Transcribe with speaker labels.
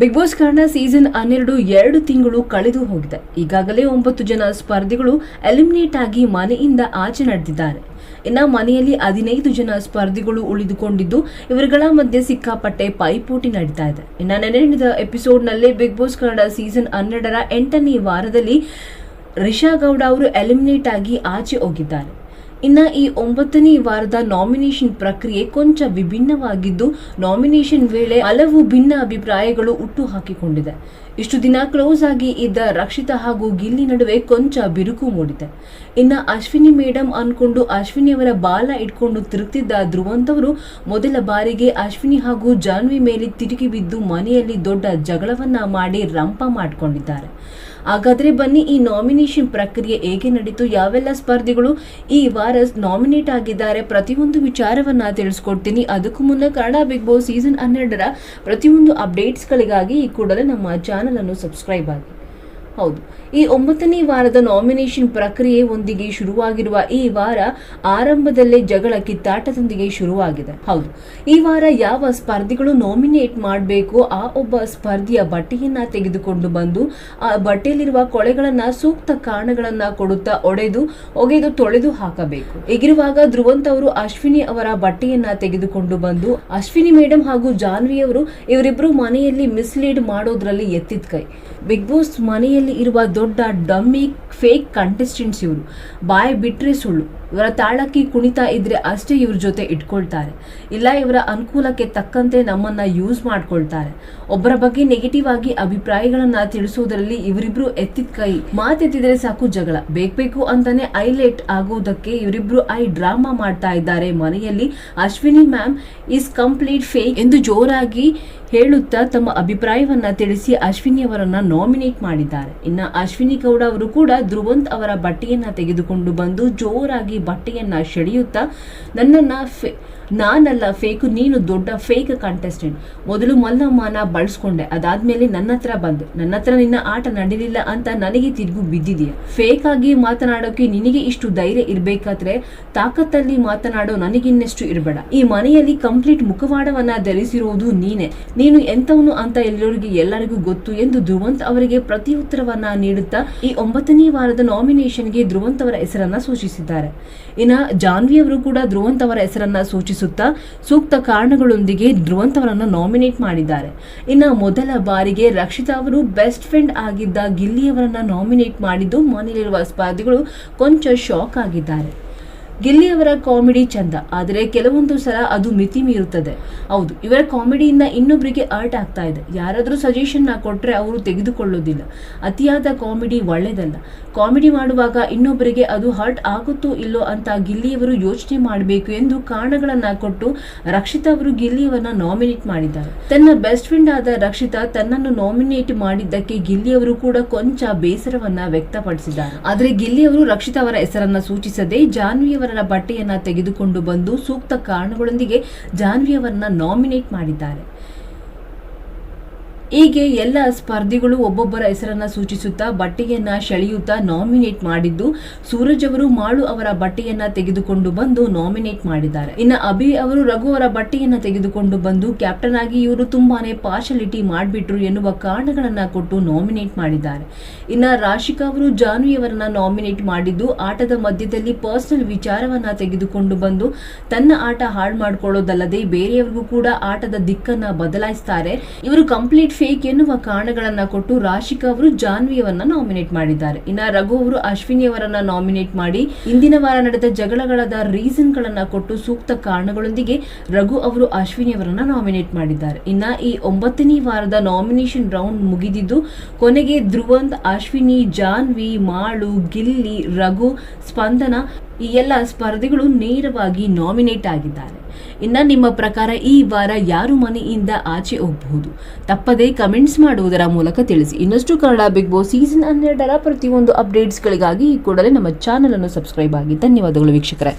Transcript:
Speaker 1: Big Boss Kannada season ಹನ್ನೆರಡು ಎರಡು ತಿಂಗಳು ಕಳೆದು ಹೋಗಿದೆ. ಈಗಾಗಲೇ ಒಂಬತ್ತು ಜನ ಸ್ಪರ್ಧಿಗಳು ಎಲಿಮಿನೇಟ್ ಆಗಿ ಮನೆಯಿಂದ ಆಚೆ ನಡೆದಿದ್ದಾರೆ. ಇನ್ನು ಮನೆಯಲ್ಲಿ ಹದಿನೈದು ಜನ ಸ್ಪರ್ಧಿಗಳು ಉಳಿದುಕೊಂಡಿದ್ದು, ಇವರುಗಳ ಮಧ್ಯೆ ಸಿಕ್ಕಾಪಟ್ಟೆ ಪೈಪೋಟಿ ನಡೀತಾ ಇದೆ. ಇನ್ನು ನೆನೆ ನಡೆದ ಎಪಿಸೋಡ್ನಲ್ಲೇ ಬಿಗ್ ಬಾಸ್ ಕನ್ನಡ ಸೀಸನ್ ಹನ್ನೆರಡರ ಎಂಟನೇ ವಾರದಲ್ಲಿ ರಿಷಾ ಗೌಡ ಅವರು ಎಲಿಮಿನೇಟ್ ಆಗಿ ಆಚೆ ಹೋಗಿದ್ದಾರೆ. ಇನ್ನ ಈ ಒಂಬತ್ತನೇ ವಾರದ ನಾಮಿನೇಷನ್ ಪ್ರಕ್ರಿಯೆ ಕೊಂಚ ವಿಭಿನ್ನವಾಗಿದ್ದು ನಾಮಿನೇಷನ್ ವೇಳೆ ಹಲವು ಭಿನ್ನ ಅಭಿಪ್ರಾಯಗಳು ಹುಟ್ಟು ಹಾಕಿಕೊಂಡಿದೆ. ಇಷ್ಟು ದಿನ ಕ್ಲೋಸ್ ಆಗಿ ಇದ್ದ ರಕ್ಷಿತಾ ಹಾಗೂ ಗಿಲ್ಲಿ ನಡುವೆ ಕೊಂಚ ಬಿರುಕು ಮೂಡಿದೆ. ಇನ್ನ ಅಶ್ವಿನಿ ಮೇಡಮ್ ಅನ್ಕೊಂಡು ಅಶ್ವಿನಿ ಅವರ ಬಾಲ ಇಟ್ಕೊಂಡು ತಿರುಗ್ತಿದ್ದ ಧ್ರುವಂತವರು ಮೊದಲ ಬಾರಿಗೆ ಅಶ್ವಿನಿ ಹಾಗೂ ಜಾನ್ವಿ ಮೇಲೆ ತಿರುಗಿ ಬಿದ್ದು ಮನೆಯಲ್ಲಿ ದೊಡ್ಡ ಜಗಳವನ್ನ ಮಾಡಿ ರಂಪ ಮಾಡಿಕೊಂಡಿದ್ದಾರೆ. ಹಾಗಾದ್ರೆ ಬನ್ನಿ, ಈ ನಾಮಿನೇಷನ್ ಪ್ರಕ್ರಿಯೆ ಹೇಗೆ ನಡೀತು, ಯಾವೆಲ್ಲ ಸ್ಪರ್ಧಿಗಳು ಈ ವಾರ ನಾಮಿನೇಟ್ ಆಗಿದ್ದಾರೆ, ಪ್ರತಿಯೊಂದು ವಿಚಾರವನ್ನ ತಿಳಿಸ್ಕೊಡ್ತೀನಿ. ಅದಕ್ಕೂ ಮುನ್ನ ಕನ್ನಡ ಬಿಗ್ ಬಾಸ್ ಸೀಸನ್ ಹನ್ನೆರಡರ ಪ್ರತಿಯೊಂದು ಅಪ್ಡೇಟ್ಸ್ಗಳಿಗಾಗಿ ಈ ಕೂಡಲೇ ನಮ್ಮ ಚಾನಲ್ ಅನ್ನು ಸಬ್ಸ್ಕ್ರೈಬ್ ಆಗಿ. ಹೌದು. ಈ ಒಂಬತ್ತನೇ ವಾರದ ನಾಮಿನೇಷನ್ ಪ್ರಕ್ರಿಯೆ ಒಂದಿಗೆ ಶುರುವಾಗಿರುವ ಈ ವಾರ ಆರಂಭದಲ್ಲೇ ಜಗಳ ಕಿತ್ತಾಟದೊಂದಿಗೆ ಶುರುವಾಗಿದೆ. ಹೌದು. ಈ ವಾರ ಯಾವ ಸ್ಪರ್ಧಿಗಳು ನಾಮಿನೇಟ್ ಮಾಡಬೇಕು ಆ ಒಬ್ಬ ಸ್ಪರ್ಧಿಯ ಬಟ್ಟೆಯನ್ನ ತೆಗೆದುಕೊಂಡು ಬಂದು, ಆ ಬಟ್ಟೆಯಲ್ಲಿರುವ ಕೊಳೆಗಳನ್ನ, ಸೂಕ್ತ ಕಾರಣಗಳನ್ನ ಕೊಡುತ್ತಾ ಒಡೆದು, ಒಗೆದು ತೊಳೆದು ಹಾಕಬೇಕು. ಹೀಗಿರುವಾಗ ಧ್ರುವಂತ್ ಅವರು ಅಶ್ವಿನಿ ಅವರ ಬಟ್ಟೆಯನ್ನ ತೆಗೆದುಕೊಂಡು ಬಂದು, ಅಶ್ವಿನಿ ಮೇಡಮ್ ಹಾಗೂ ಜಾನ್ವಿ ಅವರು ಇವರಿಬ್ರು ಮನೆಯಲ್ಲಿ ಮಿಸ್ಲೀಡ್ ಮಾಡೋದ್ರಲ್ಲಿ ಎತ್ತಿದ ಕೈ. ಬಿಗ್ ಬಾಸ್ ಮನೆಯಲ್ಲಿ ಇರುವ ದೊಡ್ಡ ಡಮ್ಮಿ ಫೇಕ್ ಕಂಟೆಸ್ಟೆಂಟ್ಸ್ ಇವರು. ಬಾಯಿ ಬಿಟ್ಟರೆ ಸುಳ್ಳು. ಇವರ ತಾಳಕ್ಕೆ ಕುಣಿತ ಇದ್ರೆ ಅಷ್ಟೇ ಇವ್ರ ಜೊತೆ ಇಟ್ಕೊಳ್ತಾರೆ. ಇಲ್ಲ, ಇವರ ಅನುಕೂಲಕ್ಕೆ ತಕ್ಕಂತೆ ನಮ್ಮನ್ನ ಯೂಸ್ ಮಾಡ್ಕೊಳ್ತಾರೆ. ಒಬ್ಬರ ಬಗ್ಗೆ ನೆಗೆಟಿವ್ ಆಗಿ ಅಭಿಪ್ರಾಯಗಳನ್ನ ತಿಳಿಸುವುದರಲ್ಲಿ ಇವರಿಬ್ರು ಎತ್ತಿದ ಕೈ. ಮಾತೆತ್ತಿದ್ರೆ ಸಾಕು ಜಗಳ. ಬೇಕು ಅಂತಾನೆ ಐಲೇಟ್ ಆಗುವುದಕ್ಕೆ ಇವರಿಬ್ರು ಐ ಡ್ರಾಮಾ ಮಾಡ್ತಾ ಇದ್ದಾರೆ ಮನೆಯಲ್ಲಿ. Ashwini ma'am is complete fake ಎಂದು ಜೋರಾಗಿ ಹೇಳುತ್ತಾ ತಮ್ಮ ಅಭಿಪ್ರಾಯವನ್ನ ತಿಳಿಸಿ ಅಶ್ವಿನಿ ಅವರನ್ನ ನಾಮಿನೇಟ್ ಮಾಡಿದ್ದಾರೆ. ಇನ್ನ ಅಶ್ವಿನಿ ಗೌಡ ಅವರು ಕೂಡ ಧ್ರುವಂತ್ ಅವರ ಬಟ್ಟೆಯನ್ನ ತೆಗೆದುಕೊಂಡು ಬಂದು ಜೋರಾಗಿ ಬಟ್ಟೆಯನ್ನ ಸೆಳೆಯುತ್ತಾ ನನ್ನನ್ನ ಫೇ, ನಾನಲ್ಲ ಫೇಕು, ನೀನು ದೊಡ್ಡ ಫೇಕ್ ಕಂಟೆಸ್ಟೆಂಟ್ ಮೊದಲು ಮಲ್ಲಮ್ಮನ ಬಳಸ್ಕೊಂಡೆ, ಅದಾದ್ಮೇಲೆ ನನ್ನ ಹತ್ರ ಬಂದೆ. ನನ್ನ ಹತ್ರ ನಿನ್ನ ಆಟ ನಡೀಲಿಲ್ಲ ಅಂತ ನನಗೆ ತಿರುಗು ಬಿದ್ದಿದೆಯಾ? ಫೇಕ್ ಆಗಿ ಮಾತನಾಡೋಕೆ ನಿನಗೆ ಇಷ್ಟು ಧೈರ್ಯ ಇರಬೇಕಾದ್ರೆ ತಾಕತ್ತಲ್ಲಿ ಮಾತನಾಡೋ ನನಗಿನ್ನೆಷ್ಟು ಇರಬೇಡ. ಈ ಮನೆಯಲ್ಲಿ ಕಂಪ್ಲೀಟ್ ಮುಖವಾಡವನ್ನ ಧರಿಸಿರುವುದು ನೀನೆ. ನೀನು ಎಂತವನು ಅಂತ ಎಲ್ಲರಿಗೆ ಎಲ್ಲರಿಗೂ ಗೊತ್ತು ಎಂದು ಧ್ರುವಂತ್ ಅವರಿಗೆ ಪ್ರತಿ ಉತ್ತರವನ್ನ ನೀಡುತ್ತಾ ಈ ಒಂಬತ್ತನೇ ವಾರದ ನಾಮಿನೇಷನ್ಗೆ ಧ್ರುವಂತ್ ಅವರ ಹೆಸರನ್ನ ಸೂಚಿಸಿದ್ದಾರೆ. ಇನ್ನ ಜಾನ್ವಿ ಅವರು ಕೂಡ ಧ್ರುವಂತ್ ಅವರ ಹೆಸರನ್ನ ಸೂಚಿಸುತ್ತಾ ಸೂಕ್ತ ಕಾರಣಗಳೊಂದಿಗೆ ಧ್ರುವಂತ್ ಅವರನ್ನು ನಾಮಿನೇಟ್ ಮಾಡಿದ್ದಾರೆ. ಇನ್ನ ಮೊದಲ ಬಾರಿಗೆ ರಕ್ಷಿತಾ ಅವರು ಬೆಸ್ಟ್ ಫ್ರೆಂಡ್ ಆಗಿದ್ದ ಗಿಲ್ಲಿಯವರನ್ನ ನಾಮಿನೇಟ್ ಮಾಡಿದ್ದು ಮನೆಯಲ್ಲಿರುವ ಸ್ಪರ್ಧಿಗಳು ಕೊಂಚ ಶಾಕ್ ಆಗಿದ್ದಾರೆ. ಗಿಲ್ಲಿ ಅವರ ಕಾಮಿಡಿ ಚಂದ, ಆದರೆ ಕೆಲವೊಂದು ಸಲ ಅದು ಮಿತಿ ಮೀರುತ್ತದೆ. ಹೌದು, ಇವರ ಕಾಮಿಡಿಯಿಂದ ಇನ್ನೊಬ್ಬರಿಗೆ ಅರ್ಟ್ ಆಗ್ತಾ ಇದೆ. ಯಾರಾದರೂ ಸಜೆಷನ್ ಕೊಟ್ಟರೆ ಅವರು ತೆಗೆದುಕೊಳ್ಳೋದಿಲ್ಲ. ಅತಿಯಾದ ಕಾಮಿಡಿ ಒಳ್ಳೆಯದಲ್ಲ ಕಾಮಿಡಿ ಮಾಡುವಾಗ ಇನ್ನೊಬ್ಬರಿಗೆ ಅದು ಹರ್ಟ್ ಆಗುತ್ತೋ ಇಲ್ಲೋ ಅಂತ ಗಿಲ್ಲಿಯವರು ಯೋಚನೆ ಮಾಡಬೇಕು ಎಂದು ಕಾರಣಗಳನ್ನು ಕೊಟ್ಟು ರಕ್ಷಿತಾ ಅವರು ಗಿಲ್ಲಿಯವರನ್ನ ನಾಮಿನೇಟ್ ಮಾಡಿದ್ದಾರೆ. ತನ್ನ ಬೆಸ್ಟ್ ಫ್ರೆಂಡ್ ಆದ ರಕ್ಷಿತಾ ತನ್ನನ್ನು ನಾಮಿನೇಟ್ ಮಾಡಿದ್ದಕ್ಕೆ ಗಿಲ್ಲಿಯವರು ಕೂಡ ಕೊಂಚ ಬೇಸರವನ್ನ ವ್ಯಕ್ತಪಡಿಸಿದ್ದಾರೆ. ಆದರೆ ಗಿಲ್ಲಿಯವರು ರಕ್ಷಿತಾ ಅವರ ಹೆಸರನ್ನ ಸೂಚಿಸದೆ ಜಾನ್ವಿಯವರ ಬಟ್ಟೆಯನ್ನ ತೆಗೆದುಕೊಂಡು ಬಂದು ಸೂಕ್ತ ಕಾರಣಗಳೊಂದಿಗೆ ಜಾನ್ವಿಯವರನ್ನ ನಾಮಿನೇಟ್ ಮಾಡಿದ್ದಾರೆ. ಹೀಗೆ ಎಲ್ಲ ಸ್ಪರ್ಧಿಗಳು ಒಬ್ಬೊಬ್ಬರ ಹೆಸರನ್ನ ಸೂಚಿಸುತ್ತಾ ಬಟ್ಟೆಯನ್ನ ಸೆಳೆಯುತ್ತಾ ನಾಮಿನೇಟ್ ಮಾಡಿದ್ದು, ಸೂರಜ್ ಅವರು ಮಾಳು ಅವರ ಬಟ್ಟೆಯನ್ನ ತೆಗೆದುಕೊಂಡು ಬಂದು ನಾಮಿನೇಟ್ ಮಾಡಿದ್ದಾರೆ. ಇನ್ನು ಅಭಿ ಅವರು ರಘು ಅವರ ಬಟ್ಟೆಯನ್ನ ತೆಗೆದುಕೊಂಡು ಬಂದು ಕ್ಯಾಪ್ಟನ್ ಆಗಿ ಇವರು ತುಂಬಾನೇ ಪಾರ್ಶಲಿಟಿ ಮಾಡಿಬಿಟ್ರು ಎನ್ನುವ ಕಾರಣಗಳನ್ನ ಕೊಟ್ಟು ನಾಮಿನೇಟ್ ಮಾಡಿದ್ದಾರೆ. ಇನ್ನ ರಾಶಿಕಾ ಅವರು ಜಾನ್ವಿ ಅವರನ್ನ ನಾಮಿನೇಟ್ ಮಾಡಿದ್ದು, ಆಟದ ಮಧ್ಯದಲ್ಲಿ ಪರ್ಸನಲ್ ವಿಚಾರವನ್ನ ತೆಗೆದುಕೊಂಡು ಬಂದು ತನ್ನ ಆಟ ಹಾಳು ಮಾಡ್ಕೊಳ್ಳೋದಲ್ಲದೆ ಬೇರೆಯವರಿಗೂ ಕೂಡ ಆಟದ ದಿಕ್ಕನ್ನ ಬದಲಾಯಿಸ್ತಾರೆ. ಇವರು ಕಂಪ್ಲೀಟ್ ಫೇಕ್ ಎನ್ನುವ ಕಾರಣಗಳನ್ನು ಕೊಟ್ಟು ರಾಶಿಕಾ ಅವರು ಜಾನ್ವಿಯವರನ್ನ ನಾಮಿನೇಟ್ ಮಾಡಿದ್ದಾರೆ. ಇನ್ನ ರಘು ಅವರು ಅಶ್ವಿನಿ ಅವರನ್ನ ನಾಮಿನೇಟ್ ಮಾಡಿ ಇಂದಿನ ವಾರ ನಡೆದ ಜಗಳಗಳಾದ ರೀಸನ್ ಗಳನ್ನ ಕೊಟ್ಟು ಸೂಕ್ತ ಕಾರಣಗಳೊಂದಿಗೆ ರಘು ಅವರು ಅಶ್ವಿನಿ ಅವರನ್ನ ನಾಮಿನೇಟ್ ಮಾಡಿದ್ದಾರೆ. ಇನ್ನ ಈ ಒಂಬತ್ತನೇ ವಾರದ ನಾಮಿನೇಷನ್ ರೌಂಡ್ ಮುಗಿದಿದ್ದು, ಕೊನೆಗೆ ಧ್ರುವಂತ್, ಅಶ್ವಿನಿ, ಜಾನ್ವಿ, ಮಾಳು, ಗಿಲ್ಲಿ, ರಘು, ಸ್ಪಂದನ ಈ ಎಲ್ಲ ಸ್ಪರ್ಧಿಗಳು ನೇರವಾಗಿ ನಾಮಿನೇಟ್ ಆಗಿದ್ದಾರೆ. ಇನ್ನ ನಿಮ್ಮ ಪ್ರಕಾರ ಈ ವಾರ ಯಾರು ಮನೆಯಿಂದ ಆಚೆ ಹೋಗಬಹುದು? ತಪ್ಪದೇ ಕಮೆಂಟ್ಸ್ ಮಾಡುವುದರ ಮೂಲಕ ತಿಳಿಸಿ. ಇನ್ನಷ್ಟು ಕನ್ನಡ ಬಿಗ್ ಬಾಸ್ ಸೀಸನ್ ಹನ್ನೆರಡರ ಪ್ರತಿಯೊಂದು ಅಪ್ಡೇಟ್ಸ್ಗಳಿಗಾಗಿ ಈ ಕೂಡಲೇ ನಮ್ಮ ಚಾನಲನ್ನು ಸಬ್ಸ್ಕ್ರೈಬ್ ಆಗಿ. ಧನ್ಯವಾದಗಳು ವೀಕ್ಷಕರೇ.